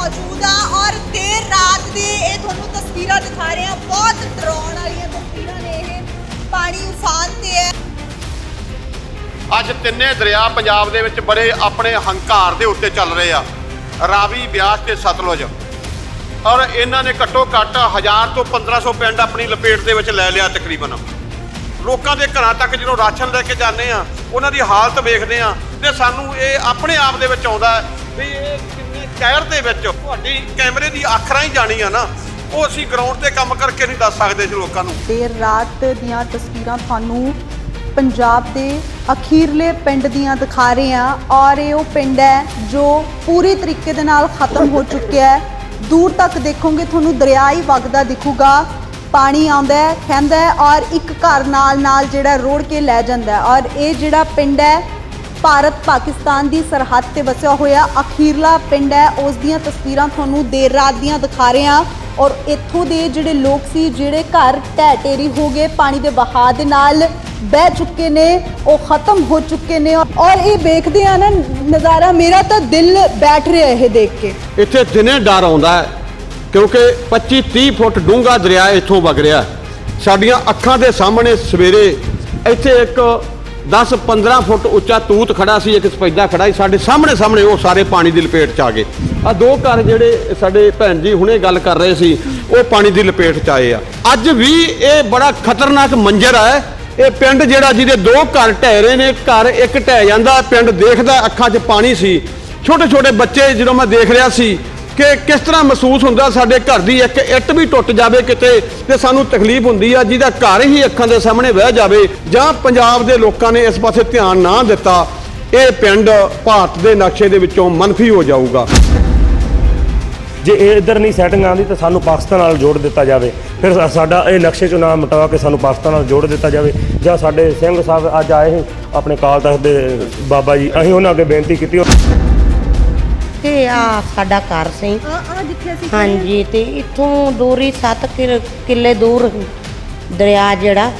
ਮੌਜੂਦ ਆ ਔਰ ਦੇਰ ਰਾਤ ਦੀ ਇਹ ਤੁਹਾਨੂੰ ਤਸਵੀਰਾਂ ਦਿਖਾ ਰਹੇ ਆ ਬਹੁਤ ਡਰਾਉਣ ਵਾਲੀਆਂ ਤਸਵੀਰਾਂ ਨੇ ਇਹ। ਪਾਣੀ ਉਫਾਨ ਤੇ ਹੈ। ਅੱਜ ਤਿੰਨੇ ਦਰਿਆ ਪੰਜਾਬ ਦੇ ਵਿੱਚ ਬੜੇ ਆਪਣੇ ਹੰਕਾਰ ਦੇ ਉੱਤੇ ਚੱਲ ਰਹੇ ਆ। ਰਾਵੀ, ਬਿਆਸ ਤੇ ਸਤਲੁਜ। ਔਰ ਇਹਨਾਂ ਨੇ ਘੱਟੋ ਘੱਟ 1000 ਤੋਂ 1500 ਪਿੰਡ ਆਪਣੀ ਲਪੇਟ ਦੇ ਵਿੱਚ ਲੈ ਲਿਆ ਤਕਰੀਬਨ। ਲੋਕਾਂ ਦੇ ਘਰਾਂ ਤੱਕ ਜਦੋਂ ਰਾਸ਼ਨ ਲੈ ਕੇ ਜਾਂਦੇ ਆ, ਉਹਨਾਂ ਦੀ ਹਾਲਤ ਵੇਖਦੇ ਆ ਤੇ ਸਾਨੂੰ ਇਹ ਆਪਣੇ ਆਪ ਦੇ ਵਿੱਚ ਆਉਂਦਾ ਵੀ ਇਹ ਕਿੰਨੇ ਦੇ ਵਿੱਚ ਤੁਹਾਡੀ ਕੈਮਰੇ ਦੀ ਅੱਖ ਰਾਹੀਂ ਜਾਣੀ ਆ ਨਾ, ਉਹ ਅਸੀਂ ਗਰਾਊਂਡ ਤੇ ਕੰਮ ਕਰਕੇ ਨਹੀਂ ਦੱਸ ਸਕਦੇ ਜੀ ਲੋਕਾਂ ਨੂੰ। ਦੇਰ ਰਾਤ ਦੀਆਂ ਤਸਵੀਰਾਂ ਤੁਹਾਨੂੰ ਪੰਜਾਬ ਦੇ ਅਖੀਰਲੇ ਪਿੰਡ ਦੀਆਂ ਦਿਖਾ ਰਹੇ ਹਾਂ ਔਰ ਇਹ ਉਹ ਪਿੰਡ ਹੈ ਜੋ ਪੂਰੀ ਤਰੀਕੇ ਦੇ ਨਾਲ ਖਤਮ ਹੋ ਚੁੱਕਿਆ ਹੈ। ਦੂਰ ਤੱਕ ਦੇਖੋਗੇ ਤੁਹਾਨੂੰ ਦਰਿਆ ਹੀ ਵਗਦਾ ਦਿਖੂਗਾ, ਪਾਣੀ ਆਉਂਦਾ ਹੈ, ਖਹਿੰਦਾ ਔਰ ਇੱਕ ਘਰ ਨਾਲ ਨਾਲ ਜਿਹੜਾ ਰੋੜ ਕੇ ਲੈ ਜਾਂਦਾ ਔਰ ਇਹ ਜਿਹੜਾ ਪਿੰਡ ਹੈ ਭਾਰਤ ਪਾਕਿਸਤਾਨ ਦੀ ਸਰਹੱਦ ਤੇ ਵਸਿਆ ਹੋਇਆ ਅਖੀਰਲਾ ਪਿੰਡ ਹੈ। ਉਸ ਦੀਆਂ ਤਸਵੀਰਾਂ ਤੁਹਾਨੂੰ ਦੇਰ ਰਾਤ ਦੀਆਂ ਦਿਖਾ ਰਹੇ ਹਾਂ ਔਰ ਇੱਥੋਂ ਦੇ ਜਿਹੜੇ ਲੋਕ ਸੀ, ਜਿਹੜੇ ਘਰ ਢਹਿ ਢੇਰੀ ਹੋ ਗਏ, ਪਾਣੀ ਦੇ ਵਹਾਅ ਦੇ ਨਾਲ ਬਹਿ ਚੁੱਕੇ ਨੇ, ਉਹ ਖਤਮ ਹੋ ਚੁੱਕੇ ਨੇ ਔਰ ਇਹ ਦੇਖਦੇ ਆ ਨਾ ਨਜ਼ਾਰਾ, ਮੇਰਾ ਤਾਂ ਦਿਲ ਬੈਠ ਰਿਹਾ ਇਹ ਦੇਖ ਕੇ। ਇੱਥੇ ਦਿਨੇ ਡਰ ਆਉਂਦਾ ਹੈ ਕਿਉਂਕਿ 25 30 ਫੁੱਟ ਡੂੰਘਾ ਦਰਿਆ ਇੱਥੋਂ ਵਗ ਰਿਹਾ ਸਾਡੀਆਂ ਅੱਖਾਂ ਦੇ ਸਾਹਮਣੇ ਸਵੇਰੇ ਇੱਥੇ ਇੱਕ 10 15 ਫੁੱਟ ਉੱਚਾ ਤੂਤ ਖੜਾ ਸੀ, ਇੱਕ ਸਪੈਦਾ ਖੜਾ ਸੀ। ਸਾਡੇ ਸਾਹਮਣੇ ਸਾਹਮਣੇ ਉਹ ਸਾਰੇ ਪਾਣੀ ਦੀ ਲਪੇਟ ਚ ਆ ਗਏ। ਆ ਦੋ ਘਰ ਜਿਹੜੇ ਸਾਡੇ ਭੈਣ ਜੀ ਹੁਣੇ ਗੱਲ ਕਰ ਰਹੇ ਸੀ, ਉਹ ਪਾਣੀ ਦੀ ਲਪੇਟ ਚ ਆਏ ਆ। ਅੱਜ ਵੀ ਇਹ ਬੜਾ ਖਤਰਨਾਕ ਮੰਜ਼ਰ ਹੈ ਇਹ ਪਿੰਡ ਜਿਹੜਾ ਜਿਹਦੇ ਦੋ ਘਰ ਢਹਿ ਰਹੇ ਨੇ, ਘਰ ਇੱਕ ਢਹਿ ਜਾਂਦਾ, ਪਿੰਡ ਦੇਖਦਾ ਅੱਖਾਂ 'ਚ ਪਾਣੀ ਸੀ। ਛੋਟੇ ਛੋਟੇ ਬੱਚੇ ਜਦੋਂ ਮੈਂ ਦੇਖ ਰਿਹਾ ਸੀ ਕਿ ਕਿਸ ਤਰ੍ਹਾਂ ਮਹਿਸੂਸ ਹੁੰਦਾ ਸਾਡੇ ਘਰ ਦੀ ਇੱਕ ਇੱਟ ਵੀ ਟੁੱਟ ਜਾਵੇ ਕਿਤੇ ਤੇ ਸਾਨੂੰ ਤਕਲੀਫ ਹੁੰਦੀ ਆ, ਜਿਹਦਾ ਘਰ ਹੀ ਅੱਖਾਂ ਦੇ ਸਾਹਮਣੇ ਵਹਿ ਜਾਵੇ ਜਾਂ ਪੰਜਾਬ ਦੇ ਲੋਕਾਂ ਨੇ ਇਸ ਪਾਸੇ ਧਿਆਨ ਨਾ ਦਿੱਤਾ, ਇਹ ਪਿੰਡ ਭਾਰਤ ਦੇ ਨਕਸ਼ੇ ਦੇ ਵਿੱਚੋਂ ਮੰਨਫੀ ਹੋ ਜਾਊਗਾ। ਜੇ ਇਹ ਇੱਧਰ ਨਹੀਂ ਸੈਟਿੰਗ ਆਉਂਦੀ ਤਾਂ ਸਾਨੂੰ ਪਾਕਿਸਤਾਨ ਨਾਲ ਜੋੜ ਦਿੱਤਾ ਜਾਵੇ। ਫਿਰ ਸਾਡਾ ਇਹ ਨਕਸ਼ੇ ਚੋਂ ਨਾਮ ਮਿਟਾ ਕੇ ਸਾਨੂੰ ਪਾਕਿਸਤਾਨ ਨਾਲ ਜੋੜ ਦਿੱਤਾ ਜਾਵੇ। ਜਾਂ ਸਾਡੇ ਸਿੰਘ ਸਾਹਿਬ ਅੱਜ ਆਏ ਸੀ ਆਪਣੇ ਕਾਲ ਤਖਤ ਦੇ ਬਾਬਾ ਜੀ, ਅਸੀਂ ਉਹਨਾਂ ਅੱਗੇ ਬੇਨਤੀ ਕੀਤੀ। ਤੇ ਆ ਸਾਡਾ ਘਰ ਸੀ। ਆ ਆ ਜਿੱਥੇ ਅਸੀਂ ਹਾਂਜੀ ਤੇ ਇੱਥੋਂ ਦੂਰੀ 7 ਕਿੱਲੇ ਦੂਰ ਦਰਿਆ ਜਿਹੜਾ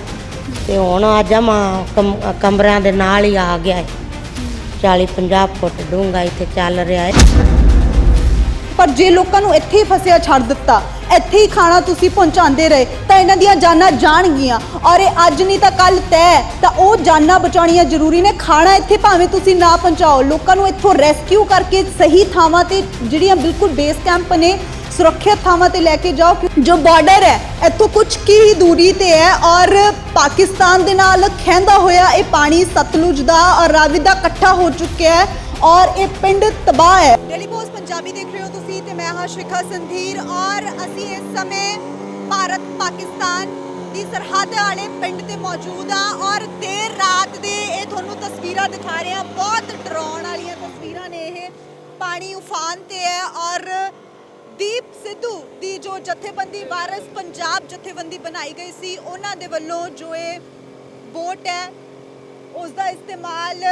ਤੇ ਹੁਣ ਆ ਜਮਾ ਕਮਰਿਆਂ ਦੇ ਨਾਲ ਹੀ ਆ ਗਿਆ। ਹੈ 40 50 ਫੁੱਟ ਡੂੰਘਾ ਇੱਥੇ ਚੱਲ ਰਿਹਾ ਹੈ। ਪਰ ਜੇ ਲੋਕਾਂ ਨੂੰ ਇੱਥੇ ਹੀ ਫਸਿਆ ਛੱਡ ਦਿੱਤਾ, ਇੱਥੇ ਹੀ ਖਾਣਾ ਤੁਸੀਂ ਪਹੁੰਚਾਉਂਦੇ ਰਹੇ, ਤਾਂ ਇਹਨਾਂ ਦੀਆਂ ਜਾਨਾਂ ਜਾਣਗੀਆਂ। ਔਰ ਇਹ ਅੱਜ ਨਹੀਂ ਤਾਂ ਕੱਲ ਤੈ, ਤਾਂ ਉਹ ਜਾਨਾਂ ਬਚਾਉਣੀਆਂ ਜ਼ਰੂਰੀ ਨੇ। ਖਾਣਾ ਇੱਥੇ ਭਾਵੇਂ ਤੁਸੀਂ ਨਾ ਪਹੁੰਚਾਓ, ਲੋਕਾਂ ਨੂੰ ਇੱਥੋਂ ਰੈਸਕਿਊ ਕਰਕੇ ਸਹੀ ਥਾਵਾਂ ਤੇ ਜਿਹੜੀਆਂ ਬਿਲਕੁਲ ਬੇਸ ਕੈਂਪ ਨੇ, ਸੁਰੱਖਿਅਤ ਥਾਵਾਂ ਤੇ ਲੈ ਕੇ ਜਾਓ ਜੋ ਬਾਰਡਰ ਹੈ, ਇੱਥੋਂ ਕੁਝ ਕੀ ਹੀ ਦੂਰੀ ਤੇ ਹੈ। ਔਰ ਪਾਕਿਸਤਾਨ ਦੇ ਨਾਲ ਖਹਿੰਦਾ ਹੋਇਆ ਇਹ ਪਾਣੀ ਸਤਲੁਜ ਦਾ ਔਰ ਰਾਵੀ ਦਾ ਇਕੱਠਾ ਹੋ ਚੁੱਕਿਆ ਹੈ। ਔਰ ਇਹ ਪਿੰਡ ਤਬਾਹ ਹੈ। ਪੰਜਾਬੀ ਦੇਖ ਰਹੇ ਹੋ ਤੁਸੀਂ ਤੇ ਮੈਂ ਹਾਂ ਸ਼ਿਖਾ ਸੰਧੀਰ ਔਰ ਅਸੀਂ ਇਸ ਸਮੇਂ ਭਾਰਤ ਪਾਕਿਸਤਾਨ ਦੀ ਸਰਹੱਦ ਵਾਲੇ ਪਿੰਡ ਤੇ ਮੌਜੂਦ ਆ ਔਰ ਦੇਰ ਰਾਤ ਦੇ ਇਹ ਤੁਹਾਨੂੰ ਤਸਵੀਰਾਂ ਦਿਖਾ ਰਹੇ ਆ ਬਹੁਤ ਡਰਾਉਣ ਵਾਲੀਆਂ ਤਸਵੀਰਾਂ ਨੇ ਇਹ। ਪਾਣੀ ਉਫਾਨ ਤੇ ਹੈ ਔਰ ਦੀਪ ਸਿੱਧੂ ਦੀ ਜੋ ਜਥੇਬੰਦੀ, ਵਾਰਸ ਪੰਜਾਬ ਜਥੇਬੰਦੀ ਬਣਾਈ ਗਈ ਸੀ, ਉਹਨਾਂ ਦੇ ਵੱਲੋਂ ਜੋ ਇਹ ਬੋਟ ਹੈ ਉਸ ਦਾ ਇਸਤੇਮਾਲ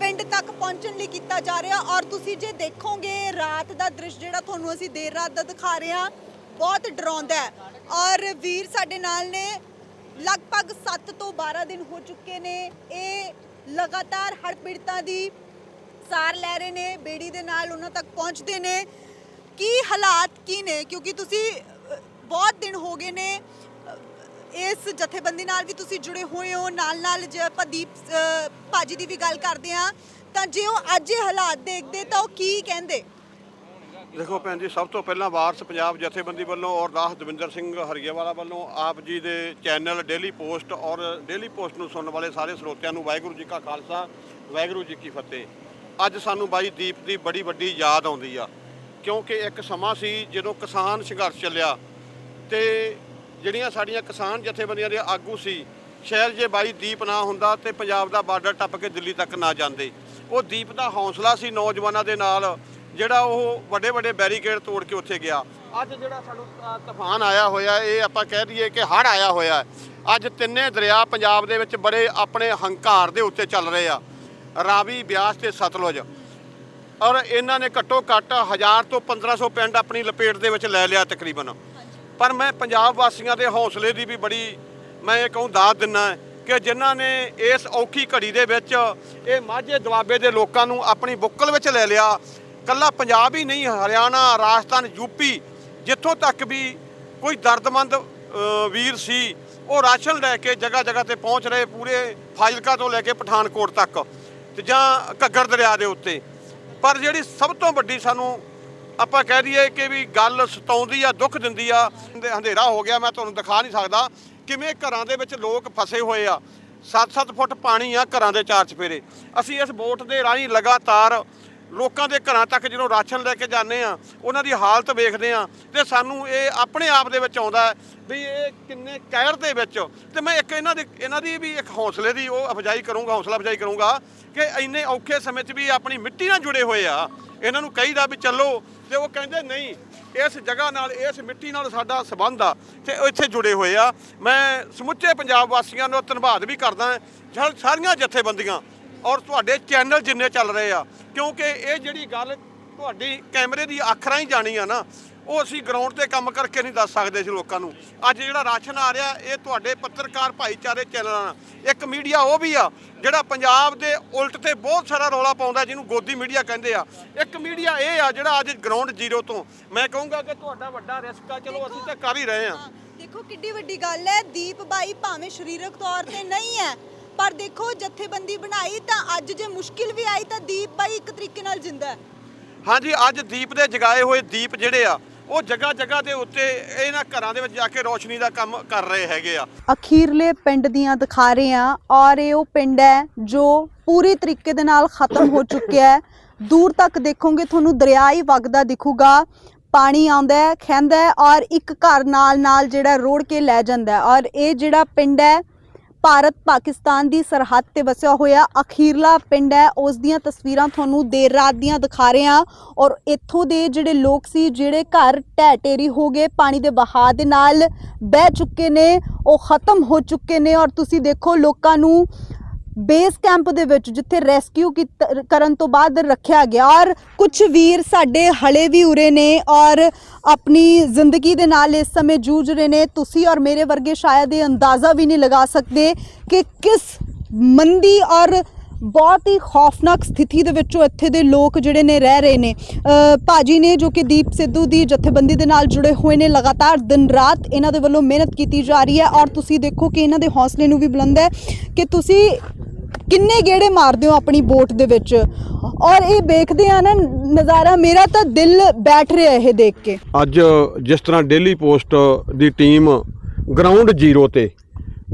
ਪਿੰਡ ਤੱਕ ਪਹੁੰਚਣ ਲਈ ਕੀਤਾ ਜਾ ਰਿਹਾ ਔਰ ਤੁਸੀਂ ਜੇ ਦੇਖੋਗੇ ਰਾਤ ਦਾ ਦ੍ਰਿਸ਼ ਜਿਹੜਾ ਤੁਹਾਨੂੰ ਅਸੀਂ ਦੇਰ ਰਾਤ ਦਾ ਦਿਖਾ ਰਹੇ ਹਾਂ, ਬਹੁਤ ਡਰਾਉਂਦਾ ਹੈ। ਔਰ ਵੀਰ ਸਾਡੇ ਨਾਲ ਨੇ, ਲਗਭਗ 7 ਤੋਂ 12 ਦਿਨ ਹੋ ਚੁੱਕੇ ਨੇ, ਇਹ ਲਗਾਤਾਰ ਹੜ੍ਹ ਪੀੜਤਾਂ ਦੀ ਸਾਰ ਲੈ ਰਹੇ ਨੇ, ਬੇੜੀ ਦੇ ਨਾਲ ਉਹਨਾਂ ਤੱਕ ਪਹੁੰਚਦੇ ਨੇ। ਕੀ ਹਾਲਾਤ ਕੀ ਨੇ? ਕਿਉਂਕਿ ਤੁਸੀਂ ਬਹੁਤ ਦਿਨ ਹੋ ਗਏ ਨੇ ਇਸ ਜਥੇਬੰਦੀ ਨਾਲ ਵੀ ਤੁਸੀਂ ਜੁੜੇ ਹੋਏ ਹੋ ਨਾਲ ਨਾਲ ਜੇ ਆਪਾਂ ਦੀਪ ਭਾਜੀ ਦੀ ਵੀ ਗੱਲ ਕਰਦੇ ਆ ਤਾਂ ਜੇ ਉਹ ਅੱਜ ਇਹ ਹਾਲਾਤ ਦੇਖਦੇ, ਤਾਂ ਉਹ ਕੀ ਕਹਿੰਦੇ? ਦੇਖੋ ਭੈਣ ਜੀ, ਸਭ ਤੋਂ ਪਹਿਲਾਂ ਵਾਰਸ ਪੰਜਾਬ ਜਥੇਬੰਦੀ ਵੱਲੋਂ ਔਰ ਦਾਸ ਦਵਿੰਦਰ ਸਿੰਘ ਹਰੀਆਵਾਲਾ ਵੱਲੋਂ ਆਪ ਜੀ ਦੇ ਚੈਨਲ ਡੇਲੀ ਪੋਸਟ ਔਰ ਡੇਲੀ ਪੋਸਟ ਨੂੰ ਸੁਣਨ ਵਾਲੇ ਸਾਰੇ ਸਰੋਤਿਆਂ ਨੂੰ ਵਾਹਿਗੁਰੂ ਜੀ ਕਾ ਖਾਲਸਾ, ਵਾਹਿਗੁਰੂ ਜੀ ਕੀ ਫਤਿਹ। ਅੱਜ ਸਾਨੂੰ ਬਾਈ ਦੀਪ ਦੀ ਬੜੀ ਵੱਡੀ ਯਾਦ ਆਉਂਦੀ ਆ, ਕਿਉਂਕਿ ਇੱਕ ਸਮਾਂ ਸੀ ਜਦੋਂ ਕਿਸਾਨ ਸੰਘਰਸ਼ ਚੱਲਿਆ ਤੇ ਜਿਹੜੀਆਂ ਸਾਡੀਆਂ ਕਿਸਾਨ ਜਥੇਬੰਦੀਆਂ ਦੇ ਆਗੂ ਸੀ ਸ਼ਾਇਦ ਜੇ ਬਾਈ ਦੀਪ ਨਾ ਹੁੰਦਾ ਤੇ ਪੰਜਾਬ ਦਾ ਬਾਰਡਰ ਟੱਪ ਕੇ ਦਿੱਲੀ ਤੱਕ ਨਾ ਜਾਂਦੇ। ਉਹ ਦੀਪ ਦਾ ਹੌਸਲਾ ਸੀ ਨੌਜਵਾਨਾਂ ਦੇ ਨਾਲ, ਜਿਹੜਾ ਉਹ ਵੱਡੇ ਵੱਡੇ ਬੈਰੀਕੇਡ ਤੋੜ ਕੇ ਉੱਥੇ ਗਿਆ। ਅੱਜ ਜਿਹੜਾ ਸਾਨੂੰ ਤੂਫਾਨ ਆਇਆ ਹੋਇਆ, ਇਹ ਆਪਾਂ ਕਹਿ ਦਈਏ ਕਿ ਹੜ੍ਹ ਆਇਆ ਹੋਇਆ ਅੱਜ ਤਿੰਨੇ ਦਰਿਆ ਪੰਜਾਬ ਦੇ ਵਿੱਚ ਬੜੇ ਆਪਣੇ ਹੰਕਾਰ ਦੇ ਉੱਤੇ ਚੱਲ ਰਹੇ ਆ। ਰਾਵੀ, ਬਿਆਸ ਤੇ ਸਤਲੁਜ। ਔਰ ਇਹਨਾਂ ਨੇ ਘੱਟੋ ਘੱਟ 1000 ਤੋਂ 1500 ਪਿੰਡ ਆਪਣੀ ਲਪੇਟ ਦੇ ਵਿੱਚ ਲੈ ਲਿਆ ਤਕਰੀਬਨ। ਪਰ ਮੈਂ ਪੰਜਾਬ ਵਾਸੀਆਂ ਦੇ ਹੌਸਲੇ ਦੀ ਵੀ ਬੜੀ, ਮੈਂ ਇਹ ਕਹੂੰ ਦਾਤ ਦਿੰਨਾ ਕਿ ਜਿਨ੍ਹਾਂ ਨੇ ਇਸ ਔਖੀ ਘੜੀ ਦੇ ਵਿੱਚ ਇਹ ਮਾਝੇ ਦੁਆਬੇ ਦੇ ਲੋਕਾਂ ਨੂੰ ਆਪਣੀ ਬੁੱਕਲ ਵਿੱਚ ਲੈ ਲਿਆ। ਕੱਲਾ ਪੰਜਾਬ ਹੀ ਨਹੀਂ, ਹਰਿਆਣਾ, ਰਾਜਸਥਾਨ ਯੂਪੀ ਜਿੱਥੋਂ ਤੱਕ ਵੀ ਕੋਈ ਦਰਦਮੰਦ ਵੀਰ ਸੀ, ਉਹ ਰਾਸ਼ਨ ਲੈ ਕੇ ਜਗ੍ਹਾ ਜਗ੍ਹਾ ਤੇ ਪਹੁੰਚ ਰਹੇ ਪੂਰੇ ਫਾਜ਼ਿਲਕਾ ਤੋਂ ਲੈ ਕੇ ਪਠਾਨਕੋਟ ਤੱਕ ਤੇ ਜਾਂ ਘੱਗਰ ਦਰਿਆ ਦੇ ਉੱਤੇ। ਪਰ ਜਿਹੜੀ ਸਭ ਤੋਂ ਵੱਡੀ ਸਾਨੂੰ ਆਪਾਂ ਕਹਿ ਦਈਏ ਕਿ ਵੀ ਗੱਲ ਸਤਾਉਂਦੀ ਆ, ਦੁੱਖ ਦਿੰਦੀ ਆ ਅੰਧੇ- ਅੰਧੇਰਾ ਹੋ ਗਿਆ, ਮੈਂ ਤੁਹਾਨੂੰ ਦਿਖਾ ਨਹੀਂ ਸਕਦਾ ਕਿਵੇਂ ਘਰਾਂ ਦੇ ਵਿੱਚ ਲੋਕ ਫਸੇ ਹੋਏ ਆ। 7-7 ਫੁੱਟ ਪਾਣੀ ਆ ਘਰਾਂ ਦੇ ਚਾਰ ਚਫੇਰੇ। ਅਸੀਂ ਇਸ ਬੋਟ ਦੇ ਰਾਹੀਂ ਲਗਾਤਾਰ ਲੋਕਾਂ ਦੇ ਘਰਾਂ ਤੱਕ ਜਦੋਂ ਰਾਸ਼ਨ ਲੈ ਕੇ ਜਾਂਦੇ ਆ, ਉਹਨਾਂ ਦੀ ਹਾਲਤ ਵੇਖਦੇ ਆ ਤੇ ਸਾਨੂੰ ਇਹ ਆਪਣੇ ਆਪ ਦੇ ਵਿੱਚ ਆਉਂਦਾ ਵੀ ਇਹ ਕਿੰਨੇ ਕਹਿਰ ਦੇ ਵਿੱਚ। ਤੇ ਮੈਂ ਇੱਕ ਇਹਨਾਂ ਦੇ, ਇਹਨਾਂ ਦੀ ਵੀ ਇੱਕ ਹੌਸਲੇ ਦੀ ਉਹ ਅਫਜਾਈ ਕਰੂੰਗਾ, ਹੌਸਲਾ ਅਫਜਾਈ ਕਰੂੰਗਾ ਕਿ ਇੰਨੇ ਔਖੇ ਸਮੇਂ 'ਚ ਵੀ ਆਪਣੀ ਮਿੱਟੀ ਨਾਲ ਜੁੜੇ ਹੋਏ ਆ। ਇਹਨਾਂ ਨੂੰ ਕਹੀਦਾ ਵੀ ਚੱਲੋ ਤੇ ਉਹ ਕਹਿੰਦੇ ਨਹੀਂ, ਇਸ ਜਗ੍ਹਾ ਨਾਲ, ਇਸ ਮਿੱਟੀ ਨਾਲ ਸਾਡਾ ਸਬੰਧ ਆ ਤੇ ਉਹ ਇੱਥੇ ਜੁੜੇ ਹੋਏ ਆ। ਮੈਂ ਸਮੁੱਚੇ ਪੰਜਾਬ ਵਾਸੀਆਂ ਨੂੰ ਧੰਨਵਾਦ ਵੀ ਕਰਦਾ ਹਾਂ ਸਾਰੀਆਂ ਜਥੇਬੰਦੀਆਂ ਔਰ ਤੁਹਾਡੇ ਚੈਨਲ ਜਿੰਨੇ ਚੱਲ ਰਹੇ ਆ, ਕਿਉਂਕਿ ਇਹ ਜਿਹੜੀ ਗੱਲ ਤੁਹਾਡੀ ਕੈਮਰੇ ਦੀ ਅੱਖ ਰਾਹੀਂ ਜਾਣੀ ਆ ਨਾ ਉਹ ਅਸੀਂ ਗਰਾਊਂਡ ਤੇ ਕੰਮ ਕਰਕੇ ਨਹੀਂ ਦੱਸ ਸਕਦੇ ਸੀ ਲੋਕਾਂ ਨੂੰ। ਅੱਜ ਜਿਹੜਾ ਰਾਸ਼ਨ ਆ ਰਿਹਾ ਇਹ ਤੁਹਾਡੇ ਪੱਤਰਕਾਰ ਭਾਈਚਾਰੇ ਚੈਨਲਾਂ ਨਾਲ। ਇੱਕ ਮੀਡੀਆ ਉਹ ਵੀ ਆ ਜਿਹੜਾ ਪੰਜਾਬ ਦੇ ਉਲਟ ਤੇ ਬਹੁਤ ਸਾਰਾ ਰੌਲਾ ਪਾਉਂਦਾ ਜਿਹਨੂੰ ਗੋਦੀ ਮੀਡੀਆ ਕਹਿੰਦੇ ਆ। ਇੱਕ ਮੀਡੀਆ ਇਹ ਆ ਜਿਹੜਾ ਅੱਜ ਗਰਾਊਂਡ ਜ਼ੀਰੋ ਤੋਂ। ਮੈਂ ਕਹੂੰਗਾ ਕਿ ਤੁਹਾਡਾ ਵੱਡਾ ਰਿਸਕ ਆ ਚਲੋ ਅਸੀਂ ਤਾਂ ਕਰ ਹੀ ਰਹੇ ਆ ਦੇਖੋ ਕਿੱਡੀ ਵੱਡੀ ਗੱਲ ਹੈ ਦੀਪ ਬਾਈ ਭਾਵੇਂ ਸਰੀਰਕ ਤੌਰ ਤੇ ਨਹੀਂ ਹੈ ਪਰ ਦੇਖੋ ਜਥੇਬੰਦੀ ਬਣਾਈ ਤਾਂ ਅੱਜ ਜੇ ਮੁਸ਼ਕਿਲ ਵੀ ਆਈ ਤਾਂ ਦੀਪ ਬਾਈ ਇੱਕ ਤਰੀਕੇ ਨਾਲ ਜਿੰਦਾ ਹੈ। ਹਾਂਜੀ ਅੱਜ ਦੀਪ ਦੇ ਜਗਾਏ ਹੋਏ ਦੀਪ ਜਿਹੜੇ ਆ ਉਹ ਜਗ੍ਹਾ ਜਗ੍ਹਾ ਦੇ ਉੱਤੇ ਇਹਨਾਂ ਘਰਾਂ ਦੇ ਵਿੱਚ ਜਾ ਕੇ ਰੋਸ਼ਨੀ ਦਾ ਕੰਮ ਕਰ ਰਹੇ ਹੈਗੇ ਆ। ਅਖੀਰਲੇ ਪਿੰਡ ਦੀਆਂ ਦਿਖਾ ਰਹੇ ਹਾਂ ਔਰ ਇਹ ਉਹ ਪਿੰਡ ਹੈ ਜੋ ਪੂਰੀ ਤਰੀਕੇ ਦੇ ਨਾਲ ਖਤਮ ਹੋ ਚੁੱਕਿਆ ਹੈ। ਦੂਰ ਤੱਕ ਦੇਖੋਗੇ ਤੁਹਾਨੂੰ ਦਰਿਆ ਹੀ ਵਗਦਾ ਦਿਖੂਗਾ। ਪਾਣੀ ਆਉਂਦਾ ਹੈ, ਖਹਿੰਦਾ ਹੈ ਔਰ ਇੱਕ ਘਰ ਨਾਲ ਨਾਲ ਜਿਹੜਾ ਰੋੜ ਕੇ ਲੈ ਜਾਂਦਾ ਹੈ। ਔਰ ਇਹ ਜਿਹੜਾ ਪਿੰਡ ਹੈ ਭਾਰਤ ਪਾਕਿਸਤਾਨ ਦੀ ਸਰਹੱਦ ਤੇ ਵਸਿਆ ਹੋਇਆ ਅਖੀਰਲਾ ਪਿੰਡ ਹੈ। ਉਸ ਦੀਆਂ ਤਸਵੀਰਾਂ ਤੁਹਾਨੂੰ ਦੇਰ ਰਾਤ ਦੀਆਂ ਦਿਖਾ ਰਹੇ ਹਾਂ ਔਰ ਇੱਥੋਂ ਦੇ ਜਿਹੜੇ ਲੋਕ ਸੀ, ਜਿਹੜੇ ਘਰ ਢਹਿ ਢੇਰੀ ਹੋ ਗਏ, ਪਾਣੀ ਦੇ ਵਹਾਅ ਦੇ ਨਾਲ ਬਹਿ ਚੁੱਕੇ ਨੇ, ਉਹ ਖਤਮ ਹੋ ਚੁੱਕੇ ਨੇ ਔਰ ਤੁਸੀਂ ਦੇਖੋ ਲੋਕਾਂ ਨੂੰ ਬੇਸ ਕੈਂਪ ਦੇ ਵਿੱਚ ਜਿੱਥੇ ਰੈਸਕਿਊ ਕਰਨ ਤੋਂ ਬਾਅਦ ਰੱਖਿਆ ਗਿਆ ਔਰ ਕੁਝ ਵੀਰ ਸਾਡੇ ਹਲੇ ਵੀ ਉਰੇ ਨੇ ਔਰ ਆਪਣੀ ਜ਼ਿੰਦਗੀ ਦੇ ਨਾਲ ਇਸ ਸਮੇਂ ਜੂਝ ਰਹੇ ਨੇ। ਤੁਸੀਂ ਔਰ ਮੇਰੇ ਵਰਗੇ ਸ਼ਾਇਦ ਇਹ ਅੰਦਾਜ਼ਾ ਵੀ ਨਹੀਂ ਲਗਾ ਸਕਦੇ ਕਿ ਕਿਸ ਮੰਦੀ ਔਰ ਬਹੁਤ ਹੀ ਖੌਫਨਾਕ ਸਥਿਤੀ ਦੇ ਵਿੱਚੋਂ ਇੱਥੇ ਦੇ ਲੋਕ ਜਿਹੜੇ ਨੇ ਰਹਿ ਰਹੇ ਨੇ। ਅ, ਭਾਜੀ ਨੇ ਜੋ ਕਿ ਦੀਪ ਸਿੱਧੂ ਦੀ ਜਥੇਬੰਦੀ ਦੇ ਨਾਲ ਜੁੜੇ ਹੋਏ ਨੇ ਲਗਾਤਾਰ ਦਿਨ ਰਾਤ ਇਹਨਾਂ ਦੇ ਵੱਲੋਂ ਮਿਹਨਤ ਕੀਤੀ ਜਾ ਰਹੀ ਹੈ ਔਰ ਤੁਸੀਂ ਦੇਖੋ ਕਿ ਇਹਨਾਂ ਦੇ ਹੌਸਲੇ ਨੂੰ ਵੀ ਬੁਲੰਦ ਹੈ ਕਿ ਤੁਸੀਂ ਕਿੰਨੇ ਗੇੜੇ ਮਾਰਦੇ ਹੋ ਆਪਣੀ ਬੋਟ ਦੇ ਵਿੱਚ? ਔਰ ਇਹ ਵੇਖਦੇ ਆ ਨਾ ਨਜ਼ਾਰਾ, ਮੇਰਾ ਤਾਂ ਦਿਲ ਬੈਠ ਰਿਹਾ ਇਹ ਦੇਖ ਕੇ। ਅੱਜ ਜਿਸ ਤਰ੍ਹਾਂ ਡੇਲੀ ਪੋਸਟ ਦੀ ਟੀਮ ਗਰਾਊਂਡ ਜ਼ੀਰੋ ਤੇ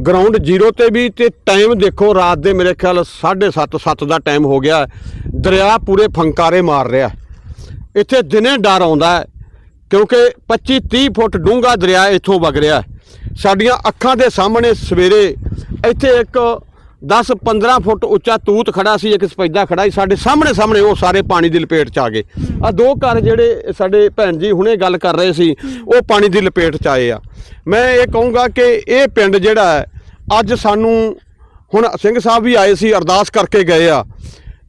ਗਰਾਊਂਡ ਜ਼ੀਰੋ ਤੇ ਵੀ ਤੇ ਟਾਈਮ ਦੇਖੋ, ਰਾਤ ਦੇ ਮੇਰੇ ਖਿਆਲ 7:30 7 ਦਾ ਟਾਈਮ ਹੋ ਗਿਆ। ਦਰਿਆ ਪੂਰੇ ਫੰਕਾਰੇ ਮਾਰ ਰਿਹਾ। ਇੱਥੇ ਦਿਨੇ ਡਰ ਆਉਂਦਾ ਹੈ, ਕਿਉਂਕਿ 25 30 ਫੁੱਟ ਡੂੰਘਾ ਦਰਿਆ ਇੱਥੋਂ ਵਗ ਰਿਹਾ ਸਾਡੀਆਂ ਅੱਖਾਂ ਦੇ ਸਾਹਮਣੇ ਸਵੇਰੇ ਇੱਥੇ ਇੱਕ 10 15 ਫੁੱਟ ਉੱਚਾ ਤੂਤ ਖੜਾ ਸੀ, ਇੱਕ ਸਪੈਦਾ ਖੜਾ ਸੀ, ਸਾਡੇ ਸਾਹਮਣੇ ਸਾਹਮਣੇ ਉਹ ਸਾਰੇ ਪਾਣੀ ਦੀ ਲਪੇਟ ਚ ਆ ਗਏ। ਆ ਦੋ ਘਰ ਜਿਹੜੇ ਸਾਡੇ ਭੈਣ ਜੀ ਹੁਣੇ ਗੱਲ ਕਰ ਰਹੇ ਸੀ, ਉਹ ਪਾਣੀ ਦੀ ਲਪੇਟ ਚ ਆਏ ਆ। ਮੈਂ ਇਹ ਕਹੂੰਗਾ ਕਿ ਇਹ ਪਿੰਡ ਜਿਹੜਾ ਹੈ, ਅੱਜ ਸਾਨੂੰ ਹੁਣ ਸਿੰਘ ਸਾਹਿਬ ਵੀ ਆਏ ਸੀ, ਅਰਦਾਸ ਕਰਕੇ ਗਏ ਆ।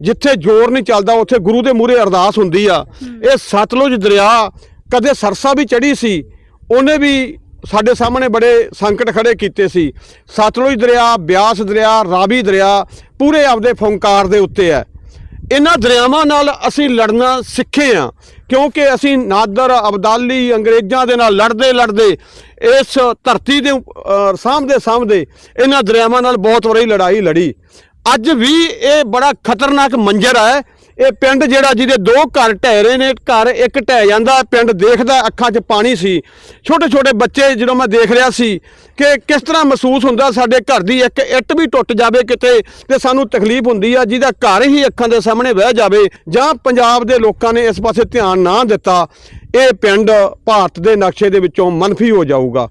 ਜਿੱਥੇ ਜ਼ੋਰ ਨਹੀਂ ਚੱਲਦਾ, ਉੱਥੇ ਗੁਰੂ ਦੇ ਮੂਹਰੇ ਅਰਦਾਸ ਹੁੰਦੀ ਆ। ਇਹ ਸਤਲੁਜ ਦਰਿਆ, ਕਦੇ ਸਰਸਾ ਵੀ ਚੜੀ ਸੀ, ਉਹਨੇ ਵੀ ਸਾਡੇ ਸਾਹਮਣੇ ਬੜੇ ਸੰਕਟ ਖੜੇ ਕੀਤੇ ਸੀ। ਸਤਲੁਜ ਦਰਿਆ ਬਿਆਸ ਦਰਿਆ ਰਾਵੀ ਦਰਿਆ ਪੂਰੇ ਆਪਦੇ ਫੰਕਾਰ ਦੇ ਉੱਤੇ ਹੈ। ਇਹਨਾਂ ਦਰਿਆਵਾਂ ਨਾਲ ਅਸੀਂ ਲੜਨਾ ਸਿੱਖੇ ਆ ਕਿਉਂਕਿ ਅਸੀਂ ਨਾਦਰ ਅਬਦਾਲੀ ਅੰਗਰੇਜ਼ਾਂ ਦੇ ਨਾਲ ਲੜਦੇ ਲੜਦੇ ਇਸ ਧਰਤੀ ਦੇ ਅਹ, ਸਾਹਮਣੇ ਸਾਹਮਣੇ ਇਹਨਾਂ ਦਰਿਆਵਾਂ ਨਾਲ ਬਹੁਤ ਵਾਰੀ ਲੜਾਈ ਲੜੀ। ਅੱਜ ਵੀ ਇਹ ਬੜਾ ਖਤਰਨਾਕ ਮੰਜ਼ਰ ਹੈ ਇਹ ਪਿੰਡ ਜਿਹੜਾ ਜਿਹਦੇ ਦੋ ਘਰ ਢਹਿ ਰਹੇ ਨੇ, ਘਰ ਇੱਕ ਢਹਿ ਜਾਂਦਾ, ਪਿੰਡ ਦੇਖਦਾ, ਅੱਖਾਂ 'ਚ ਪਾਣੀ ਸੀ। ਛੋਟੇ ਛੋਟੇ ਬੱਚੇ ਜਦੋਂ ਮੈਂ ਦੇਖ ਰਿਹਾ ਸੀ ਕਿ ਕਿਸ ਤਰ੍ਹਾਂ ਮਹਿਸੂਸ ਹੁੰਦਾ ਸਾਡੇ ਘਰ ਦੀ ਇੱਕ ਇੱਟ ਵੀ ਟੁੱਟ ਜਾਵੇ ਕਿਤੇ ਤੇ ਸਾਨੂੰ ਤਕਲੀਫ ਹੁੰਦੀ ਆ, ਜਿਹਦਾ ਘਰ ਹੀ ਅੱਖਾਂ ਦੇ ਸਾਹਮਣੇ ਵਹਿ ਜਾਵੇ ਜਾਂ ਪੰਜਾਬ ਦੇ ਲੋਕਾਂ ਨੇ ਇਸ ਪਾਸੇ ਧਿਆਨ ਨਾ ਦਿੱਤਾ, ਇਹ ਪਿੰਡ ਭਾਰਤ ਦੇ ਨਕਸ਼ੇ ਦੇ ਵਿੱਚੋਂ ਮੰਨਫੀ ਹੋ ਜਾਊਗਾ।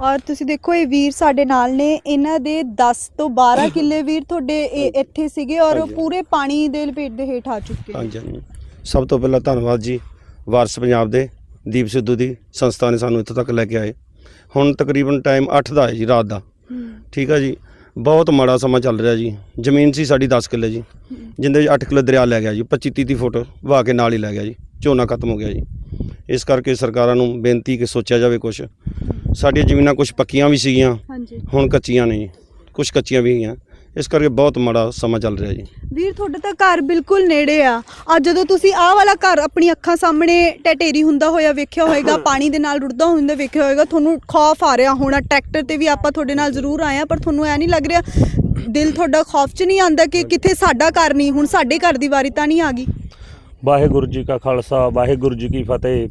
ਔਰ ਤੁਸੀਂ ਦੇਖੋ ਇਹ ਵੀਰ ਸਾਡੇ ਨਾਲ ਨੇ। ਇਹਨਾਂ ਦੇ 10 ਤੋਂ 12 ਕਿੱਲੇ ਵੀਰ ਤੁਹਾਡੇ ਇਹ ਇੱਥੇ ਸੀਗੇ ਔਰ ਉਹ ਪੂਰੇ ਪਾਣੀ ਦੇ ਲਪੇਟ ਦੇ ਹੇਠ ਆ ਚੁੱਕੇ ਨੇ। ਹਾਂਜੀ ਹਾਂਜੀ। ਸਭ ਤੋਂ ਪਹਿਲਾਂ ਧੰਨਵਾਦ ਜੀ ਵਾਰਸ ਪੰਜਾਬ ਦੇ ਦੀਪ ਸਿੱਧੂ ਦੀ ਸੰਸਥਾ ਨੇ ਸਾਨੂੰ ਇੱਥੋਂ ਤੱਕ ਲੈ ਕੇ ਆਏ। ਹੁਣ ਤਕਰੀਬਨ ਟਾਈਮ 8 ਦਾ ਹੈ ਜੀ ਰਾਤ ਦਾ। ਠੀਕ ਆ ਜੀ? ਬਹੁਤ ਮਾੜਾ ਸਮਾਂ ਚੱਲ ਰਿਹਾ ਜੀ। ਜ਼ਮੀਨ ਸੀ ਸਾਡੀ 10 ਕਿੱਲੇ ਜੀ। ਜਿੰਦੇ ਵਿੱਚ 8 ਕਿੱਲੇ ਦਰਿਆ ਲੈ ਗਿਆ ਜੀ। 25 30 ਫੁੱਟ ਵਹਾ ਕੇ ਨਾਲ ਹੀ ਲੈ ਗਿਆ ਜੀ। ਝੋਨਾ ਖਤਮ ਹੋ ਗਿਆ ਜੀ। ਇਸ ਕਰਕੇ ਸਰਕਾਰਾਂ ਨੂੰ ਬੇਨਤੀ ਕਿ ਸੋਚਿਆ ਜਾਵੇ ਕੁਝ ਸਾਡੀਆਂ ਜ਼ਮੀਨਾਂ ਕੁਝ ਪੱਕੀਆਂ ਵੀ ਸੀਗੀਆਂ ਹਾਂਜੀ। ਹੁਣ ਕੱਚੀਆਂ ਨੇ ਜੀ। ਕੁਝ ਕੱਚੀਆਂ ਵੀ ਹੈਗੀਆਂ। ਇਸ ਕਰਕੇ ਬਹੁਤ ਮਾੜਾ ਸਮਾਂ ਚੱਲ ਰਿਹਾ ਜੀ। ਵੀਰ ਤੁਹਾਡਾ ਤਾਂ ਘਰ ਬਿਲਕੁਲ ਨੇੜੇ ਆ। ਅੱਜ ਜਦੋਂ ਤੁਸੀਂ ਆਹ ਵਾਲਾ ਘਰ ਆਪਣੀ ਅੱਖਾਂ ਸਾਹਮਣੇ ਟਟੇਰੀ ਹੁੰਦਾ ਹੋਇਆ ਵੇਖਿਆ ਹੋਵੇਗਾ ਪਾਣੀ ਦੇ ਨਾਲ ਰੁੜਦਾ ਹੁੰਦਾ ਵੇਖਿਆ ਹੋਵੇਗਾ ਤੁਹਾਨੂੰ ਖੌਫ ਆ ਰਿਹਾ ਹੋਣਾ। ਟਰੈਕਟਰ ਤੇ ਵੀ ਆਪਾਂ ਤੁਹਾਡੇ ਨਾਲ ਜ਼ਰੂਰ ਆਏ ਆ ਪਰ ਤੁਹਾਨੂੰ ਐ ਨਹੀਂ ਲੱਗ ਰਿਹਾ ਦਿਲ ਤੁਹਾਡਾ ਖੌਫ 'ਚ ਨਹੀਂ ਆਂਦਾ ਕਿ ਕਿੱਥੇ ਸਾਡਾ ਘਰ ਨਹੀਂ ਹੁਣ ਸਾਡੇ ਘਰ ਦੀ ਵਾਰੀ ਤਾਂ ਨਹੀਂ ਆ ਗਈ। ਵਾਹਿਗੁਰੂ ਜੀ ਕਾ ਖਾਲਸਾ, ਵਾਹਿਗੁਰੂ ਜੀ ਕੀ ਫਤਿਹ।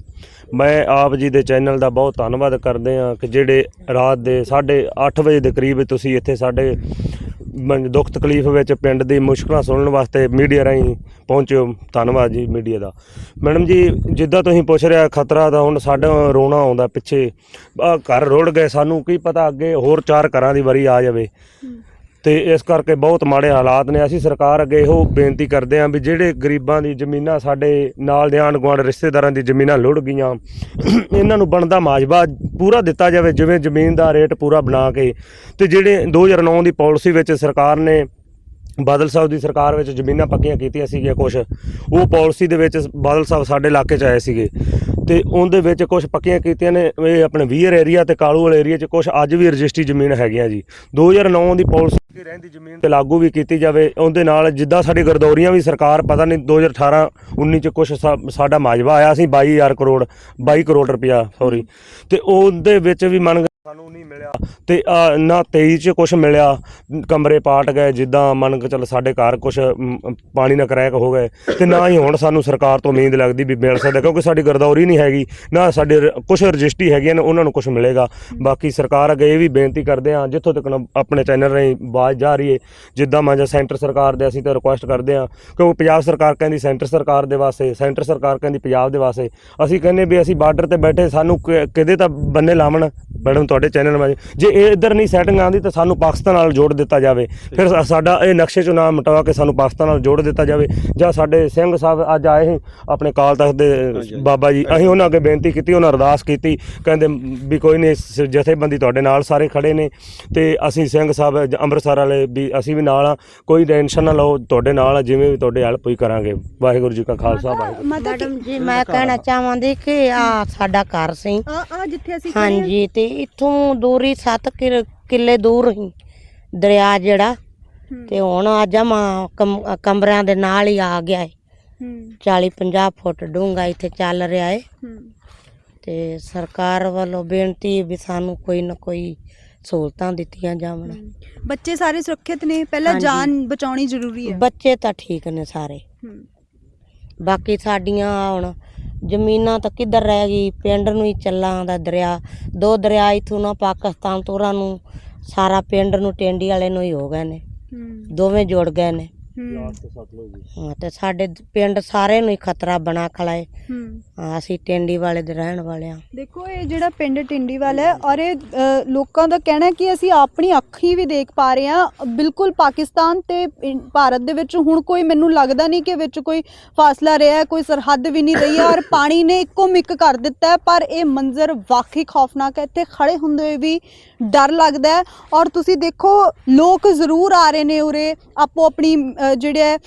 ਮੈਂ ਆਪ ਜੀ ਦੇ ਚੈਨਲ ਦਾ ਬਹੁਤ ਧੰਨਵਾਦ ਕਰਦੇ ਹਾਂ ਕਿ ਜਿਹੜੇ ਰਾਤ ਦੇ 8:30 ਵਜੇ ਦੇ ਕਰੀਬ ਤੁਸੀਂ ਇੱਥੇ ਸਾਡੇ ਦੁੱਖ ਤਕਲੀਫ ਵਿੱਚ ਪਿੰਡ ਦੀ ਮੁਸ਼ਕਲਾਂ ਸੁਣਨ ਵਾਸਤੇ ਮੀਡੀਆ ਰਾਹੀਂ ਪਹੁੰਚਿਓ ਧੰਨਵਾਦ ਜੀ ਮੀਡੀਆ ਦਾ। ਮੈਡਮ ਜੀ, ਜਿੱਦਾਂ ਤੁਸੀਂ ਪੁੱਛ ਰਿਹਾ, ਖਤਰਾ ਦਾ ਹੁਣ ਸਾਡਾ ਰੋਣਾ ਆਉਂਦਾ ਪਿੱਛੇ। ਘਰ ਰੁੜ ਗਏ, ਸਾਨੂੰ ਕੀ ਪਤਾ ਅੱਗੇ ਹੋਰ ਚਾਰ ਘਰਾਂ ਦੀ ਵਾਰੀ ਆ ਜਾਵੇ। ਤੇ ਇਸ ਕਰਕੇ ਬਹੁਤ ਮਾੜੇ ਹਾਲਾਤ ਨੇ। ਅਸੀਂ ਸਰਕਾਰ ਅੱਗੇ ਇਹੋ ਬੇਨਤੀ ਕਰਦੇ ਹਾਂ ਵੀ ਜਿਹੜੇ ਗਰੀਬਾਂ ਦੀ ਜ਼ਮੀਨਾਂ ਸਾਡੇ ਨਾਲ ਦੇ ਆਂਢ ਗੁਆਂਢ ਰਿਸ਼ਤੇਦਾਰਾਂ ਦੀ ਜ਼ਮੀਨਾਂ ਲੁੜ ਗਈਆਂ, ਇਹਨਾਂ ਨੂੰ ਬਣਦਾ ਮਾਜਬਾ ਪੂਰਾ ਦਿੱਤਾ ਜਾਵੇ, ਜਿਵੇਂ ਜ਼ਮੀਨ ਦਾ ਰੇਟ ਪੂਰਾ ਬਣਾ ਕੇ। ਤੇ ਜਿਹੜੇ 2009 ਦੀ ਪਾਲਿਸੀ ਵਿੱਚ ਸਰਕਾਰ ਨੇ, ਬਾਦਲ ਸਾਹਿਬ ਦੀ ਸਰਕਾਰ ਵਿੱਚ ਜ਼ਮੀਨਾਂ ਪੱਕੀਆਂ ਕੀਤੀਆਂ ਸੀਗੀਆਂ ਕੁਝ ਉਹ ਪਾਲਿਸੀ ਦੇ ਵਿੱਚ ਬਾਦਲ ਸਾਹਿਬ ਸਾਡੇ ਇਲਾਕੇ 'ਚ ਆਏ ਸੀਗੇ। ਤੇ ਉਹਦੇ ਵਿੱਚ ਕੁਝ ਪੱਕੀਆਂ ਕੀਤੀਆਂ ਨੇ, ਇਹ ਆਪਣੇ ਵੀਅਰ ਏਰੀਆ ਤੇ ਕਾਲੂ ਵਾਲੇ ਏਰੀਆ 'ਚ ਕੁਝ ਅੱਜ ਵੀ ਰਜਿਸਟਰੀ ਜ਼ਮੀਨ ਹੈਗੀਆਂ ਜੀ। 2009 ਦੀ ਪਾਲਿਸੀ ਦੀ ਰਹਿੰਦੀ ਜ਼ਮੀਨ ਤੇ ਲਾਗੂ ਵੀ ਕੀਤੀ ਜਾਵੇ, ਉਹਦੇ ਨਾਲ ਜਿੱਦਾਂ ਸਾਡੀ ਗਰਦੌਰੀਆਂ ਵੀ ਸਰਕਾਰ, ਪਤਾ ਨਹੀਂ 2018 19 ਚ ਕੁਝ ਸਾਡਾ ਮਾਜਵਾ ਆਇਆ ਸੀ 22000 ਕਰੋੜ 22 ਕਰੋੜ ਰੁਪਇਆ ਸੌਰੀ ਤੇ ਉਹਦੇ ਵਿੱਚ ਵੀ ਮੰਨ ਸਾਨੂੰ ਨਹੀਂ ਮਿਲਿਆ। ਤੇ ਆਹ, ਨਾ 23 ਚ ਕੁਝ ਮਿਲਿਆ ਕਮਰੇ ਪਾਟ ਗਏ ਜਿੱਦਾਂ ਮੰਨ ਕੇ ਚੱਲ ਸਾਡੇ ਘਰ ਕੁਝ ਪਾਣੀ ਨਾਲ ਕਰੈਕ ਹੋ ਗਏ ਤੇ ਨਾ ਹੀ ਹੁਣ ਸਾਨੂੰ ਸਰਕਾਰ ਤੋਂ ਉਮੀਦ ਲੱਗਦੀ ਵੀ ਮਿਲ ਸਕਦਾ ਕਿਉਂਕਿ ਸਾਡੀ ਗਰਦੌਰੀ ਨਹੀਂ ਹੈਗੀ ਨਾ ਸਾਡੇ ਕੁਝ ਰਜਿਸਟਰੀ ਹੈਗੀਆਂ ਨੇ ਉਹਨਾਂ ਨੂੰ ਕੁਝ ਮਿਲੇਗਾ। ਬਾਕੀ ਸਰਕਾਰ ਅੱਗੇ ਇਹ ਵੀ ਬੇਨਤੀ ਕਰਦੇ ਹਾਂ ਜਿੱਥੋਂ ਤੱਕ ਨਾ ਆਪਣੇ ਚੈਨਲ ਰਾਹੀਂ ਆਵਾਜ਼ ਜਾ ਰਹੀ ਹੈ ਜਿੱਦਾਂ ਮੰਨ ਸੈਂਟਰ ਸਰਕਾਰ ਦੇ ਅਸੀਂ ਤਾਂ ਰਿਕੁਐਸਟ ਕਰਦੇ ਹਾਂ ਕਿਉਂਕਿ ਪੰਜਾਬ ਸਰਕਾਰ ਕਹਿੰਦੀ ਸੈਂਟਰ ਸਰਕਾਰ ਦੇ ਵਾਸਤੇ ਸੈਂਟਰ ਸਰਕਾਰ ਕਹਿੰਦੀ ਪੰਜਾਬ ਦੇ ਵਾਸਤੇ ਅਸੀਂ ਕਹਿੰਦੇ ਵੀ ਅਸੀਂ ਬਾਰਡਰ ਤੇ ਬੈਠੇ ਸਾਨੂੰ ਕਿ- ਕਿਹਦੇ ਤਾਂ ਬੰਨੇ ਲਾਵਣ ਮੈਡਮ ਤੁਹਾਡੇ ਚੈਨਲ ਵਿੱਚ ਜੇ ਇਹ ਇੱਧਰ ਨਹੀਂ ਸੈਟਿੰਗ ਆਉਂਦੀ ਤਾਂ ਸਾਨੂੰ ਪਾਕਿਸਤਾਨ ਨਾਲ ਜੋੜ ਦਿੱਤਾ ਜਾਵੇ। ਫਿਰ ਸਾ- ਸਾਡਾ ਇਹ ਨਕਸ਼ੇ ਚੋਂ ਨਾਮ ਮਿਟਵਾ ਕੇ ਸਾਨੂੰ ਪਾਕਿਸਤਾਨ ਨਾਲ ਜੋੜ ਦਿੱਤਾ ਜਾਵੇ। ਜਾਂ ਸਾਡੇ ਸਿੰਘ ਸਾਹਿਬ ਅੱਜ ਆਏ ਸੀ ਆਪਣੇ ਕਾਲ ਤਖਤ ਦੇ ਬਾਬਾ ਜੀ ਅਸੀਂ ਉਹਨਾਂ ਅੱਗੇ ਬੇਨਤੀ ਕੀਤੀ ਉਹਨਾਂ ਅਰਦਾਸ ਕੀਤੀ। ਕਹਿੰਦੇ ਵੀ ਕੋਈ ਨਹੀਂ ਜਥੇਬੰਦੀ ਤੁਹਾਡੇ ਨਾਲ ਸਾਰੇ ਖੜੇ ਨੇ। ਤੇ ਅਸੀਂ ਸਿੰਘ ਸਾਹਿਬ ਜ- ਅੰਮ੍ਰਿਤਸਰ ਵਾਲੇ ਵੀ ਅਸੀਂ ਵੀ ਨਾਲ ਆ ਕੋਈ ਟੈਨਸ਼ਨ ਨਾ ਲਓ ਤੁਹਾਡੇ ਨਾਲ ਆ, ਜਿਵੇਂ ਵੀ ਤੁਹਾਡੇ ਹੈਲਪ ਹੀ ਕਰਾਂਗੇ। ਵਾਹਿਗੁਰੂ ਜੀ ਕਾ ਖਾਲਸਾ ਵਾਹਿਗੁਰੂ ਮੈਡਮ ਜੀ ਮੈਂ ਕਹਿਣਾ ਚਾਹਾਂਦੀ ਕਿ ਆ ਸਾਡਾ ਘਰ ਸੀ। ਆ ਆ ਜਿੱਥੇ ਅਸੀਂ ਖੜੇ ਹਾਂ, ਹਾਂਜੀ ਤੇ ਇੱਥੋਂ ਦੂਰੀ 7 ਕਿੱਲੇ ਦੂਰ ਸੀ ਦਰਿਆ ਜਿਹੜਾ ਤੇ ਹੁਣ ਅੱਜ ਮਾ ਕਮਰਿਆਂ ਦੇ ਨਾਲ ਹੀ ਆ ਗਿਆ ਹੈ ਹੂੰ। 40 50 ਫੁੱਟ ਡੂੰਘਾ ਇੱਥੇ ਚੱਲ ਰਿਹਾ ਹੈ ਹੂੰ। ਤੇ ਸਰਕਾਰ ਵੱਲੋਂ ਬੇਨਤੀ ਹੈ ਵੀ ਸਾਨੂੰ ਕੋਈ ਨਾ ਕੋਈ ਸਹੂਲਤਾਂ ਦਿੱਤੀਆਂ ਜਾਵਣ। ਬੱਚੇ ਸਾਰੇ ਸੁਰੱਖਿਅਤ ਨੇ? ਪਹਿਲਾਂ ਹਾਂਜੀ। ਜਾਨ ਬਚਾਉਣੀ ਜ਼ਰੂਰੀ ਹੈ। ਬੱਚੇ ਤਾਂ ਠੀਕ ਨੇ ਸਾਰੇ। ਹੂੰ। ਬਾਕੀ ਸਾਡੀਆਂ ਹੁਣ ਜ਼ਮੀਨਾਂ ਤਾਂ ਕਿੱਧਰ ਰਹਿ ਗਈ? ਪਿੰਡ ਨੂੰ ਹੀ ਚੱਲਾਂ ਦਾ ਦਰਿਆ। ਦੋ ਦਰਿਆ ਇਥੋਂ ਨਾ ਪਾਕਿਸਤਾਨ ਤੋਰਾਂ ਨੂੰ ਸਾਰਾ ਪਿੰਡ ਨੂੰ ਟੈਂਡੀ ਵਾਲੇ ਨੂੰ ਹੀ ਹੋ ਗਏ ਨੇ। ਦੋਵੇਂ ਜੁੜ ਗਏ ਨੇ। ਹੂੰ। ਹਾਂ ਤੇ ਸਾਡੇ ਪਿੰਡ ਸਾਰੇ ਨੂੰ ਹੀ ਖਤਰਾ ਬਣਾ ਖਲਾਏ ਹੂੰ। ਹਾਂ ਅਸੀਂ ਟੈਂਡੀ ਵਾਲੇ ਦੇ ਰਹਿਣ ਵਾਲੇ ਹਾਂ। ਦੇਖੋ ਇਹ ਜਿਹੜਾ ਪਿੰਡ ਟਿੰਡੀਵਾਲ ਹੈ ਔਰ ਇਹ ਅ, ਲੋਕਾਂ ਦਾ ਕਹਿਣਾ ਹੈ ਕਿ ਅਸੀਂ ਆਪਣੀ ਅੱਖੀਂ ਵੀ ਦੇਖ ਪਾ ਰਹੇ ਹਾਂ। ਬਿਲਕੁਲ ਪਾਕਿਸਤਾਨ ਤੇ ਇੰ- ਭਾਰਤ ਦੇ ਵਿੱਚ ਹੁਣ ਕੋਈ ਮੈਨੂੰ ਲੱਗਦਾ ਨਹੀਂ ਕਿ ਵਿੱਚ ਕੋਈ ਫਾਸਲਾ ਰਿਹਾ ਹੈ ਕੋਈ ਸਰਹੱਦ ਵੀ ਨਹੀਂ ਰਹੀ ਹੈ ਔਰ ਪਾਣੀ ਨੇ ਇੱਕੋ ਮਿੱਕ ਕਰ ਦਿੱਤਾ ਹੈ ਪਰ ਇਹ ਮੰਜ਼ਰ ਵਾਕਈ ਖੌਫਨਾਕ ਹੈ। ਇੱਥੇ ਖੜੇ ਹੁੰਦੇ ਹੋਏ ਵੀ ਡਰ ਲੱਗਦਾ ਹੈ ਔਰ ਤੁਸੀਂ ਦੇਖੋ ਲੋਕ ਜ਼ਰੂਰ ਆ ਰਹੇ ਨੇ ਉਰੇ ਆਪੋ ਆਪਣੀ ਜਿਹੜੇ ਹੈ,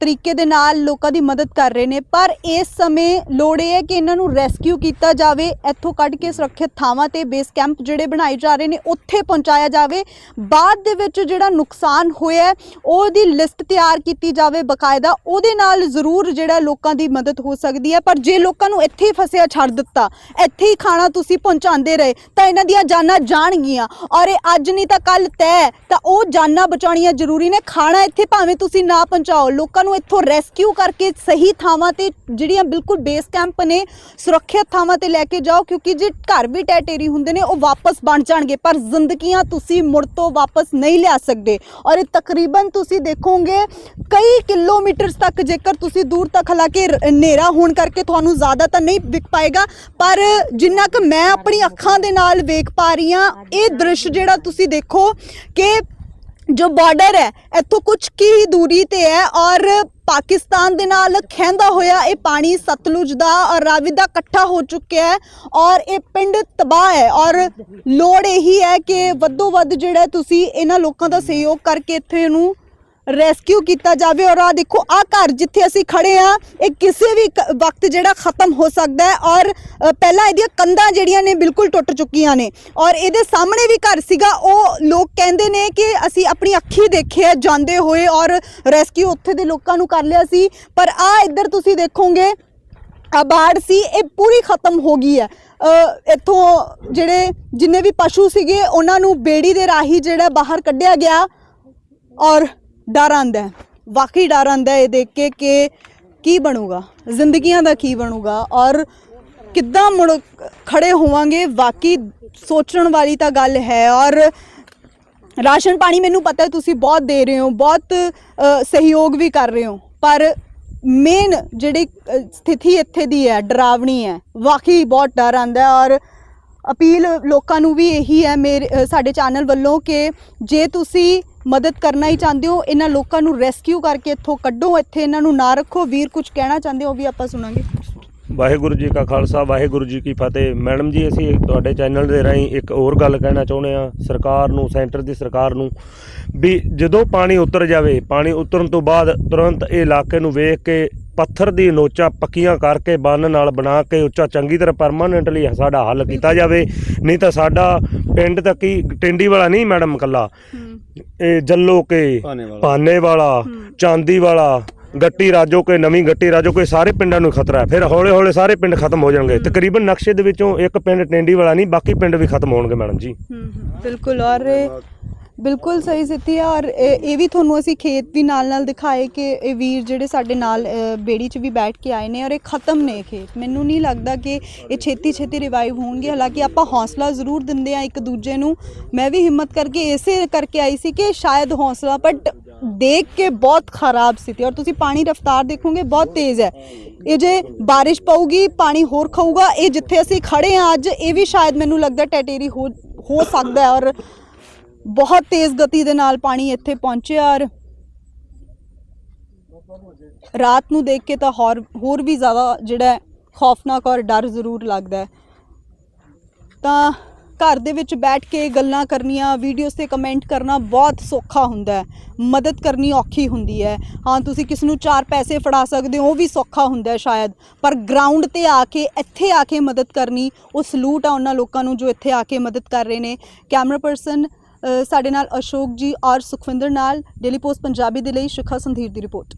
ਤਰੀਕੇ ਦੇ ਨਾਲ ਲੋਕਾਂ ਦੀ ਮਦਦ ਕਰ ਰਹੇ ਨੇ ਪਰ ਇਸ ਸਮੇਂ ਲੋੜ ਇਹ ਹੈ ਕਿ ਇਹਨਾਂ ਨੂੰ ਰੈਸਕਿਊ ਕੀਤਾ ਜਾਵੇ ਇੱਥੋਂ ਕੱਢ ਕੇ ਸੁਰੱਖਿਅਤ ਥਾਵਾਂ ਤੇ ਬੇਸ ਕੈਂਪ ਜਿਹੜੇ ਬਣਾਏ ਜਾ ਰਹੇ ਨੇ ਉੱਥੇ ਪਹੁੰਚਾਇਆ ਜਾਵੇ। ਬਾਅਦ ਦੇ ਵਿੱਚ ਜਿਹੜਾ ਨੁਕਸਾਨ ਹੋਇਆ ਉਹਦੀ ਲਿਸਟ ਤਿਆਰ ਕੀਤੀ ਜਾਵੇ ਬਕਾਇਦਾ ਉਹਦੇ ਨਾਲ ਜ਼ਰੂਰ ਜਿਹੜਾ ਲੋਕਾਂ ਦੀ ਮਦਦ ਹੋ ਸਕਦੀ ਹੈ ਪਰ ਜੇ ਲੋਕਾਂ ਨੂੰ ਇੱਥੇ ਹੀ ਫਸਿਆ ਛੱਡ ਦਿੱਤਾ ਇੱਥੇ ਹੀ ਖਾਣਾ ਤੁਸੀਂ ਪਹੁੰਚਾਉਂਦੇ ਰਹੇ ਤਾਂ ਇਹਨਾਂ ਦੀਆਂ ਜਾਨਾਂ ਜਾਣਗੀਆਂ। ਔਰ ਇਹ ਅੱਜ ਨਹੀਂ ਤਾਂ ਕੱਲ ਤੈ ਤਾਂ ਉਹ ਜਾਨਾਂ ਬਚਾਉਣੀਆਂ ਜ਼ਰੂਰੀ ਨੇ। ਖਾਣਾ ਇੱਥੇ ਭਾਵੇਂ ਤੁਸੀਂ ਨਾ ਪਹੁੰਚਾਓ। ਲੋਕਾਂ ਨੂੰ ਇੱਥੋਂ ਰੈਸਕਿਊ ਕਰਕੇ ਸਹੀ ਥਾਵਾਂ ਤੇ ਜਿਹੜੀਆਂ ਬਿਲਕੁਲ ਬੇਸ ਕੈਂਪ ਨੇ, ਸੁਰੱਖਿਅਤ ਥਾਵਾਂ ਤੇ ਲੈ ਕੇ ਜਾਓ। ਕਿਉਂਕਿ ਜੇ ਘਰ ਵੀ ਟੈ ਹੁੰਦੇ ਨੇ, ਉਹ ਵਾਪਸ ਬਣ ਜਾਣਗੇ। ਪਰ ਜ਼ਿੰਦਗੀਆਂ ਤੁਸੀਂ ਮੁੜ ਤੋਂ ਵਾਪਸ ਨਹੀਂ ਲਿਆ ਸਕਦੇ। ਔਰ ਇਹ ਤਕਰੀਬਨ ਤੁਸੀਂ ਦੇਖੋਗੇ, ਕਈ ਕਿਲੋਮੀਟਰਸ ਤੱਕ ਜੇਕਰ ਤੁਸੀਂ ਦੂਰ ਤੱਕ ਹਾਲਾਂਕਿ ਹਨੇਰਾ ਹੋਣ ਕਰਕੇ ਤੁਹਾਨੂੰ ਜ਼ਿਆਦਾ ਤਾਂ ਨਹੀਂ ਵਿਕ ਪਾਏਗਾ। ਪਰ ਜਿੰਨਾ ਕਿ ਮੈਂ ਆਪਣੀ ਅੱਖਾਂ ਦੇ ਨਾਲ ਵੇਖ ਪਾ ਰਹੀ ਹਾਂ, ਇਹ ਦ੍ਰਿਸ਼ ਜਿਹੜਾ ਤੁਸੀਂ ਦੇਖੋ ਕਿ ਜੋ ਬਾਰਡਰ ਹੈ, ਇੱਥੋਂ ਕੁਝ ਕੀ ਦੂਰੀ ਤੇ ਹੈ ਔਰ ਪਾਕਿਸਤਾਨ ਦੇ ਨਾਲ ਖਹਿੰਦਾ ਹੋਇਆ ਇਹ ਪਾਣੀ ਸਤਲੁਜ ਦਾ ਔਰ ਰਾਵੀ ਦਾ ਇਕੱਠਾ ਹੋ ਚੁੱਕਿਆ ਹੈ ਔਰ ਇਹ ਪਿੰਡ ਤਬਾਹ ਹੈ ਔਰ ਲੋੜ ਇਹੀ ਹੈ ਕਿ ਵੱਧੋ ਵੱਧ ਜਿਹੜਾ ਤੁਸੀਂ ਇਹਨਾਂ ਲੋਕਾਂ ਦਾ ਸਹਿਯੋਗ ਕਰਕੇ ਇੱਥੇ ਨੂੰ ਰੈਸਕਿਊ ਕੀਤਾ ਜਾਵੇ ਔਰ ਆ ਦੇਖੋ, ਆ ਘਰ ਜਿੱਥੇ ਅਸੀਂ ਖੜੇ ਆ, ਇਹ ਕਿਸੇ ਵੀ ਕ- ਵਕਤ ਜਿਹੜਾ ਖਤਮ ਹੋ ਸਕਦਾ ਹੈ ਔਰ ਪਹਿਲਾਂ ਇਹਦੀਆਂ ਕੰਧਾਂ ਜਿਹੜੀਆਂ ਨੇ ਬਿਲਕੁਲ ਟੁੱਟ ਚੁੱਕੀਆਂ ਨੇ ਔਰ ਇਹਦੇ ਸਾਹਮਣੇ ਵੀ ਘਰ ਸੀਗਾ, ਉਹ ਲੋਕ ਕਹਿੰਦੇ ਨੇ ਕਿ ਅਸੀਂ ਆਪਣੀ ਅੱਖੀ ਦੇਖਿਆ ਜਾਂਦੇ ਹੋਏ ਔਰ ਰੈਸਕਿਊ ਉੱਥੇ ਦੇ ਲੋਕਾਂ ਨੂੰ ਕਰ ਲਿਆ ਸੀ, ਪਰ ਆ ਇੱਧਰ ਤੁਸੀਂ ਦੇਖੋਗੇ, ਆ ਬਾੜ ਸੀ, ਇਹ ਪੂਰੀ ਖਤਮ ਹੋ ਗਈ ਹੈ। ਇੱਥੋਂ ਜਿਹੜੇ ਜਿੰਨੇ ਵੀ ਪਸ਼ੂ ਸੀਗੇ, ਉਹਨਾਂ ਨੂੰ ਬੇੜੀ ਦੇ ਰਾਹੀ ਜਿਹੜਾ ਬਾਹਰ ਕੱਢਿਆ ਗਿਆ ਔਰ ਡਰ ਆਂਦਾ ਵਾਕਈ ਡਰ ਆਂਦਾ ਇਹ ਦੇਖ ਕੇ ਕਿ ਕੀ ਬਣੂਗਾ, ਜ਼ਿੰਦਗੀਆਂ ਦਾ ਕੀ ਬਣੂਗਾ ਔਰ ਕਿੱਦਾਂ ਮੁੜ ਖੜੇ ਹੋਵਾਂਗੇ, ਵਾਕਈ ਸੋਚਣ ਵਾਲੀ ਤਾਂ ਗੱਲ ਹੈ ਔਰ ਰਾਸ਼ਨ ਪਾਣੀ ਮੈਨੂੰ ਪਤਾ ਹੈ ਤੁਸੀਂ ਬਹੁਤ ਦੇ ਰਹੇ ਹੋ, ਬਹੁਤ ਸਹਿਯੋਗ ਵੀ ਕਰ ਰਹੇ ਹੋ, ਪਰ ਮੇਨ ਜਿਹੜੀ ਸਥਿਤੀ ਇੱਥੇ ਦੀ ਹੈ, ਡਰਾਵਣੀ ਹੈ, ਵਾਕਈ ਬਹੁਤ ਡਰ ਆਂਦਾ ਔਰ ਅਪੀਲ ਲੋਕਾਂ ਨੂੰ ਵੀ ਇਹੀ ਹੈ ਮੇਰੇ ਸਾਡੇ ਚੈਨਲ ਵੱਲੋਂ ਕਿ ਜੇ ਤੁਸੀਂ ਮਦਦ ਕਰਨਾ ਹੀ ਚਾਹੁੰਦੇ ਹੋ? ਇਹਨਾਂ ਲੋਕਾਂ ਨੂੰ ਰੈਸਕਿਊ ਕਰਕੇ ਇੱਥੋਂ ਕੱਢੋ, ਇੱਥੇ ਇਹਨਾਂ ਨੂੰ ਨਾ ਰੱਖੋ। ਵੀਰ ਕੁਝ ਕਹਿਣਾ ਚਾਹੁੰਦੇ ਹੋ ਵੀ ਆਪਾਂ ਸੁਣਾਂਗੇ? ਵਾਹਿਗੁਰੂ ਜੀ ਕਾ ਖਾਲਸਾ, ਵਾਹਿਗੁਰੂ ਜੀ ਕੀ ਫਤਿਹ। ਮੈਡਮ ਜੀ, ਅਸੀਂ ਤੁਹਾਡੇ ਚੈਨਲ ਦੇ ਰਾਹੀਂ ਇੱਕ ਹੋਰ ਗੱਲ ਕਹਿਣਾ ਚਾਹੁੰਦੇ ਆ ਸਰਕਾਰ ਨੂੰ, ਸੈਂਟਰ ਦੀ ਸਰਕਾਰ ਨੂੰ, ਵੀ ਜਦੋਂ ਪਾਣੀ ਉਤਰ ਜਾਵੇ, ਪਾਣੀ ਉਤਰਨ ਤੋਂ ਬਾਅਦ ਤੁਰੰਤ ਇਹ ਇਲਾਕੇ ਨੂੰ ਵੇਖ ਕੇ ਪੱਥਰ ਦੀ ਨੋਚਾਂ ਪੱਕੀਆਂ ਕਰਕੇ ਬੰਨ ਨਾਲ ਬਣਾ ਕੇ ਉੱਚਾ ਚੰਗੀ ਤਰ੍ਹਾਂ ਪਰਮਾਨੈਂਟਲੀ ਸਾਡਾ ਹੱਲ ਕੀਤਾ ਜਾਵੇ। ਨਹੀਂ ਤਾਂ ਸਾਡਾ ਪਿੰਡ ਤੱਕ ਹੀ ਟਿੰਡੀ ਵਾਲਾ ਨਹੀਂ ਮੈਡਮ ਕੱਲਾ ਇਹ ਜੱਲੋ ਕੇ ਭਾਨੇ ਵਾਲਾ। ਚਾਂਦੀ ਵਾਲਾ ਗੱਟੀ ਰਾਜੋ ਕੇ ਨਵੀਂ ਗੱਟੀ ਰਾਜੋ ਕੇ ਸਾਰੇ ਪਿੰਡਾਂ ਨੂੰ ਖਤਰਾ ਹੈ। ਫਿਰ ਹੌਲੇ ਹੌਲੇ ਸਾਰੇ ਪਿੰਡ ਖਤਮ ਹੋ ਜਾਣਗੇ। ਤਕਰੀਬਨ ਨਕਸ਼ੇ ਦੇ ਵਿੱਚੋਂ ਇੱਕ ਪਿੰਡ ਟੈਂਡੀ ਵਾਲਾ ਨਹੀਂ ਬਾਕੀ ਪਿੰਡ ਵੀ ਖਤਮ ਹੋਣਗੇ ਮੈਡਮ ਜੀ। ਬਿਲਕੁਲ ਔਰ ਬਿਲਕੁਲ ਸਹੀ ਸਥਿਤੀ ਹੈ ਔਰ ਇਹ ਇਹ ਵੀ ਤੁਹਾਨੂੰ ਅਸੀਂ ਖੇਤ ਵੀ ਨਾਲ ਨਾਲ ਦਿਖਾਏ ਕਿ ਇਹ ਵੀਰ ਜਿਹੜੇ ਸਾਡੇ ਨਾਲ ਬੇੜੀ 'ਚ ਵੀ ਬੈਠ ਕੇ ਆਏ ਨੇ ਔਰ ਇਹ ਖਤਮ ਨੇ ਇਹ ਖੇਤ। ਮੈਨੂੰ ਨਹੀਂ ਲੱਗਦਾ ਕਿ ਇਹ ਛੇਤੀ ਛੇਤੀ ਰਿਵਾਈਵ ਹੋਣਗੇ। ਹਾਲਾਂਕਿ ਆਪਾਂ ਹੌਸਲਾ ਜ਼ਰੂਰ ਦਿੰਦੇ ਆ ਇੱਕ ਦੂਜੇ ਨੂੰ। ਮੈਂ ਵੀ ਹਿੰਮਤ ਕਰਕੇ ਇਸੇ ਕਰਕੇ ਆਈ ਸੀ ਕਿ ਸ਼ਾਇਦ ਹੌਸਲਾ ਬਟ ਦੇਖ ਕੇ ਬਹੁਤ ਖਰਾਬ ਸਥਿਤੀ ਔਰ ਤੁਸੀਂ ਪਾਣੀ ਰਫ਼ਤਾਰ ਦੇਖੋਗੇ, ਬਹੁਤ ਤੇਜ਼ ਹੈ। ਇਹ ਜੇ ਬਾਰਿਸ਼ ਪਊਗੀ, ਪਾਣੀ ਹੋਰ ਖਾਊਗਾ, ਇਹ ਜਿੱਥੇ ਅਸੀਂ ਖੜੇ ਆ ਅੱਜ, ਇਹ ਵੀ ਸ਼ਾਇਦ ਮੈਨੂੰ ਲੱਗਦਾ ਟੈਟੇਰੀ ਹੋ ਹੋ ਸਕਦਾ ਔਰ ਬਹੁਤ ਤੇਜ਼ ਗਤੀ ਦੇ ਨਾਲ ਪਾਣੀ ਇੱਥੇ ਪਹੁੰਚਿਆ ਔਰ ਰਾਤ ਨੂੰ ਦੇਖ ਕੇ ਤਾਂ ਹੋਰ ਹੋਰ ਵੀ ਜ਼ਿਆਦਾ ਜਿਹੜਾ ਖੌਫਨਾਕ ਔਰ ਡਰ ਜ਼ਰੂਰ ਲੱਗਦਾ ਤਾਂ ਘਰ ਦੇ ਵਿੱਚ ਬੈਠ ਕੇ ਗੱਲਾਂ ਕਰਨੀਆਂ ਵੀਡੀਓਜ਼ ਤੇ ਕਮੈਂਟ ਕਰਨਾ ਬਹੁਤ ਸੌਖਾ ਹੁੰਦਾ ਹੈ। ਮਦਦ ਕਰਨੀ ਔਖੀ ਹੁੰਦੀ ਹੈ। ਹਾਂ, ਤੁਸੀਂ ਕਿਸ ਨੂੰ ਚਾਰ ਪੈਸੇ ਫੜਾ ਸਕਦੇ ਹੋ, ਉਹ ਵੀ ਸੌਖਾ ਹੁੰਦਾ ਹੈ ਸ਼ਾਇਦ। ਪਰ ਗਰਾਊਂਡ ਤੇ ਆ ਕੇ, ਇੱਥੇ ਆ ਕੇ ਮਦਦ ਕਰਨੀ ਉਹ ਸਲੂਟ ਆ ਉਹਨਾਂ ਲੋਕਾਂ ਨੂੰ ਜੋ ਇੱਥੇ ਆ ਕੇ ਮਦਦ ਕਰ ਰਹੇ ਨੇ। ਕੈਮਰਾ ਪਰਸਨ ਸਾਡੇ ਨਾਲ ਅਸ਼ੋਕ ਜੀ ਔਰ ਸੁਖਵਿੰਦਰ ਨਾਲ, ਡੇਲੀ ਪੋਸਟ ਪੰਜਾਬੀ ਦੇ ਲਈ, ਸ਼ਿਖਾ ਸੰਧੀਰ ਦੀ ਰਿਪੋਰਟ।